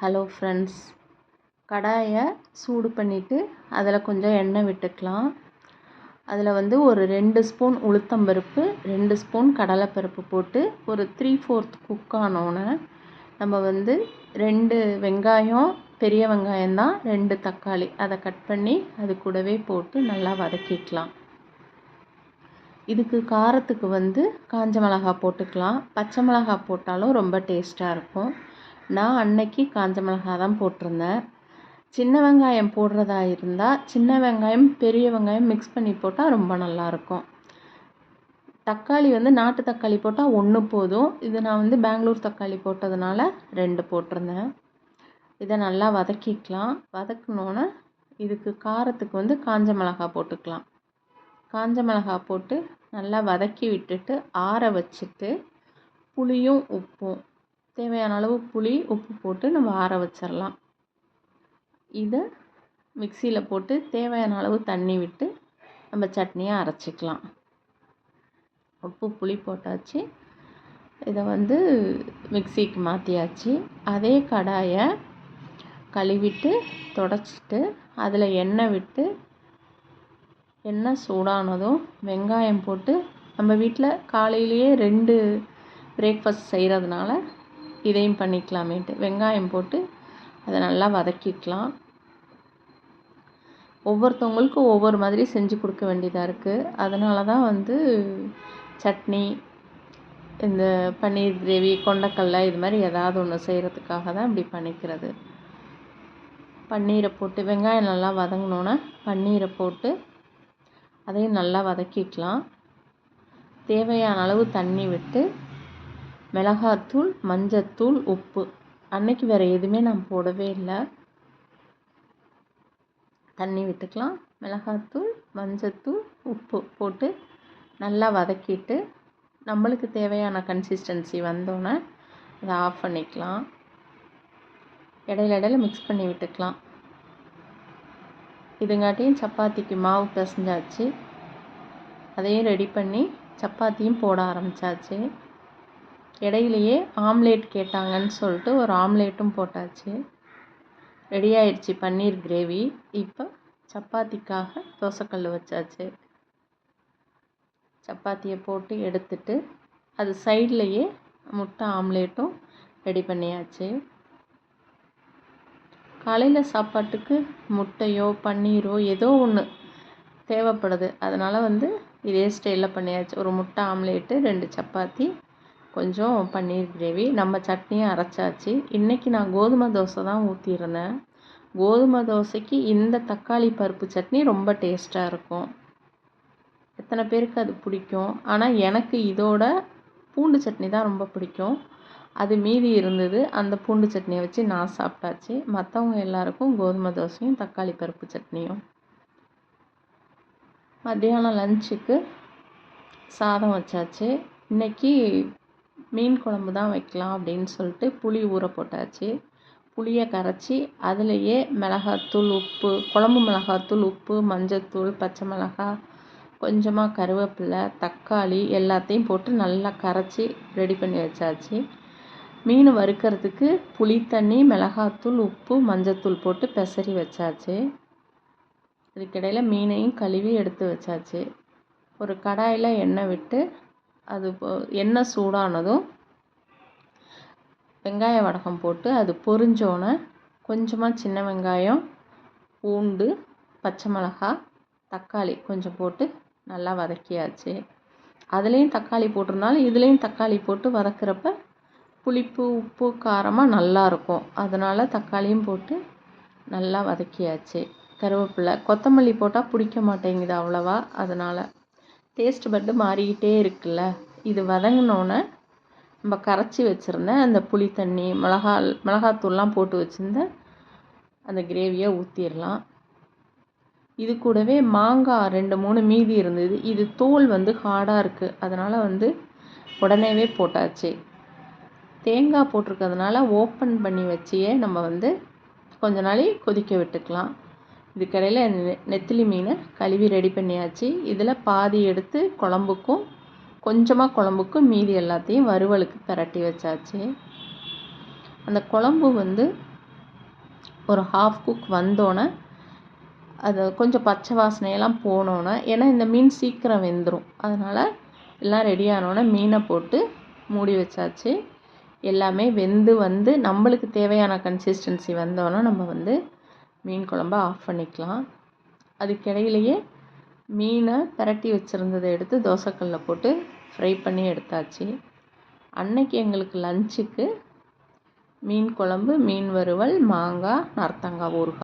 Hello friends. கடாயை சூடு பண்ணிவிட்டு அதில் கொஞ்சம் எண்ணெய் விட்டுக்கலாம். அதில் வந்து ஒரு ரெண்டு ஸ்பூன் உளுத்தம்பருப்பு ரெண்டு ஸ்பூன் கடலைப்பருப்பு போட்டு ஒரு த்ரீ ஃபோர்த் குக் ஆனோடனே நம்ம வந்து ரெண்டு வெங்காயம் பெரிய வெங்காயம் தான் ரெண்டு தக்காளி. அதை கட் பண்ணி அது கூடவே போட்டு நல்லா வதக்கிக்கலாம். இதுக்கு காரத்துக்கு வந்து காஞ்ச மிளகா போட்டுக்கலாம். பச்சை மிளகா போட்டாலும் ரொம்ப டேஸ்ட்டாக இருக்கும். நான் அன்னைக்கு காஞ்ச மிளகா தான் போட்டிருந்தேன். சின்ன வெங்காயம் போடுறதா இருந்தால் சின்ன வெங்காயம் பெரிய வெங்காயம் மிக்ஸ் பண்ணி போட்டால் ரொம்ப நல்லாயிருக்கும் தக்காளி வந்து நாட்டு தக்காளி போட்டால் ஒன்று போதும். இது நான் வந்து பெங்களூர் தக்காளி போட்டதுனால ரெண்டு போட்டிருந்தேன். இதை நல்லா வதக்கிக்கலாம். வதக்கினோன்னே இதுக்கு காரத்துக்கு வந்து காஞ்ச மிளகா போட்டுக்கலாம். காஞ்ச மிளகா போட்டு நல்லா வதக்கி விட்டுட்டு ஆற வச்சுட்டு புளியும் உப்பும் தேவையான அளவு புளி உப்பு போட்டு நம்ம ஆற வச்சிடலாம் இதை மிக்சியில் போட்டு தேவையான அளவு தண்ணி விட்டு நம்ம சட்னியை அரைச்சிக்கலாம். உப்பு புளி போட்டாச்சு. இதை வந்து மிக்சிக்கு மாற்றியாச்சு அதே கடாயை கழுவிட்டு தொடச்சிட்டு அதில் எண்ணெய் விட்டு எண்ணெய் சூடானதும் வெங்காயம் போட்டு நம்ம வீட்டில் காலையிலேயே ரெண்டு பிரேக்ஃபாஸ்ட் செய்கிறதுனால இதையும் பண்ணிக்கலாமேன்ட்டு. வெங்காயம் போட்டு அதை நல்லா வதக்கிக்கலாம். ஒவ்வொருத்தவங்களுக்கும் ஒவ்வொரு மாதிரி செஞ்சு கொடுக்க வேண்டியதாக இருக்குது அதனால தான் வந்து சட்னி இந்த பன்னீர் கிரேவி கொண்டக்கடலை இது மாதிரி ஏதாவது ஒன்று செய்கிறதுக்காக தான் இப்படி பண்ணிக்கிறது. பன்னீரை போட்டு வெங்காயம் நல்லா வதங்கினோன்னா பன்னீரை போட்டு அதையும் நல்லா வதக்கிக்கலாம். தேவையான அளவு தண்ணி விட்டு மிளகாத்தூள் மஞ்சத்தூள் உப்பு. அன்னைக்கு வேறு எதுவுமே நான் போடவே இல்லை. தண்ணி விட்டுக்கலாம். மிளகாத்தூள் மஞ்சத்தூள் உப்பு போட்டு நல்லா வதக்கிட்டு நம்மளுக்கு தேவையான கன்சிஸ்டன்சி வந்தோடனே அதை ஆஃப் பண்ணிக்கலாம். இடையில இடையில மிக்ஸ் பண்ணி விட்டுக்கலாம். இதுங்காட்டியும் சப்பாத்திக்கு மாவு பிசைஞ்சாச்சு. அதையும் ரெடி பண்ணி சப்பாத்தியும் போட ஆரம்பித்தாச்சு இடையிலையே ஆம்லேட் கேட்டாங்கன்னு சொல்லிட்டு ஒரு ஆம்லேட்டும் போட்டாச்சு. ரெடி ஆயிடுச்சு பன்னீர் கிரேவி. இப்போ சப்பாத்திக்காக தோசைக்கல் வச்சாச்சு. சப்பாத்தியை போட்டு எடுத்துட்டு அது சைட்லேயே முட்டை ஆம்லேட்டும் ரெடி பண்ணியாச்சு. காலையில் சாப்பாட்டுக்கு முட்டையோ பன்னீரோ ஏதோ ஒன்று தேவைப்படுது. அதனால் வந்து இதே ஸ்டைலில் பண்ணியாச்சு. ஒரு முட்டை ஆம்லேட்டு ரெண்டு சப்பாத்தி கொஞ்சம் பன்னீர் கிரேவி. நம்ம சட்னியும் அரைச்சாச்சு. இன்றைக்கி நான் கோதுமை தோசை தான் ஊற்றிருந்தேன் கோதுமை தோசைக்கு இந்த தக்காளி பருப்பு சட்னி ரொம்ப டேஸ்ட்டாக இருக்கும். எத்தனை பேருக்கு அது பிடிக்கும்? ஆனால் எனக்கு இதோட பூண்டு சட்னி தான் ரொம்ப பிடிக்கும். அது மீதி இருந்தது. அந்த பூண்டு சட்னியை வச்சு நான் சாப்பிட்டாச்சு. மற்றவங்க எல்லாருக்கும் கோதுமை தோசையும் தக்காளி பருப்பு சட்னியும். மத்தியானம் லஞ்சுக்கு சாதம் வச்சாச்சு. இன்றைக்கி மீன் குழம்பு தான் வைக்கலாம் அப்படின்னு சொல்லிட்டு புளி ஊற போட்டாச்சு. புளியை கரைச்சி அதுலேயே மிளகாத்தூள் உப்பு குழம்பு மிளகாத்தூள் உப்பு மஞ்சத்தூள் பச்சை மிளகாய் கொஞ்சமாக கருவேப்பிலை தக்காளி எல்லாத்தையும் போட்டு நல்லா கரைச்சி ரெடி பண்ணி வச்சாச்சு. மீன் வறுக்கிறதுக்கு புளி தண்ணி மிளகாத்தூள் உப்பு மஞ்சத்தூள் போட்டு பெசரி வச்சாச்சு. இதுக்கிடையில் மீனையும் கழுவி எடுத்து வச்சாச்சு. ஒரு கடாயில் எண்ணெய் விட்டு அது எண்ணெய் சூடானதும் வெங்காய வடகம் போட்டு அது பொரிஞ்சோன்னே கொஞ்சமாக சின்ன வெங்காயம் பூண்டு பச்சை மிளகா தக்காளி கொஞ்சம் போட்டு நல்லா வதக்கியாச்சு. அதுலேயும் தக்காளி போட்டிருந்தாலும் இதுலேயும் தக்காளி போட்டு வதக்கிறப்ப புளிப்பு உப்பு காரமாக நல்லாயிருக்கும் அதனால் தக்காளியும் போட்டு நல்லா வதக்கியாச்சு. கருவேப்பிலை கொத்தமல்லி போட்டால் பிடிக்க மாட்டேங்குது அவ்வளவா. அதனால் டேஸ்ட் பட்டு மாறிக்கிட்டே இருக்குல்ல. இது வதங்கினோன்னே நம்ம கரைச்சி வச்சுருந்த அந்த புளி தண்ணி மிளகா மிளகாத்தூள்லாம் போட்டு வச்சுருந்த அந்த கிரேவியை ஊற்றிடலாம் இது கூடவே மாங்காய் ரெண்டு மூணு மீதி இருந்தது. இது தோல் வந்து ஹார்டாக இருக்குது அதனால் வந்து உடனேவே போட்டாச்சு. தேங்காய் போட்டிருக்கிறதுனால ஓப்பன் பண்ணி வச்சியே நம்ம வந்து கொஞ்ச நாள் கொதிக்க விட்டுக்கலாம். இதுக்கடையில் நெத்திலி மீனை கழுவி ரெடி பண்ணியாச்சு. இதில் பாதி எடுத்து குழம்புக்கும் கொஞ்சமாக குழம்புக்கும் மீதி எல்லாத்தையும் வறுவலுக்கு பரட்டி வச்சாச்சு. அந்த குழம்பு வந்து ஒரு ஹாஃப் குக் வந்தோடனே அது கொஞ்சம் பச்சை வாசனையெல்லாம் போனோன்னே ஏன்னா இந்த மீன் சீக்கிரம் வெந்துடும் அதனால் எல்லாம் ரெடி ஆனோடனே மீனை போட்டு மூடி வச்சாச்சு. எல்லாமே வெந்து வந்து நம்மளுக்கு தேவையான கன்சிஸ்டன்சி வந்தோன்னே நம்ம வந்து மீன் குழம்ப ஆஃப் பண்ணிக்கலாம். அதுக்கிடையிலையே மீனை பிரட்டி வச்சுருந்ததை எடுத்து தோசைக்கல்லில் போட்டு ஃப்ரை பண்ணி எடுத்தாச்சு. அன்னைக்கு எங்களுக்கு லஞ்சுக்கு மீன் குழம்பு மீன் வறுவல் மாங்காய் நார்த்தங்காய் ஊறுகாய்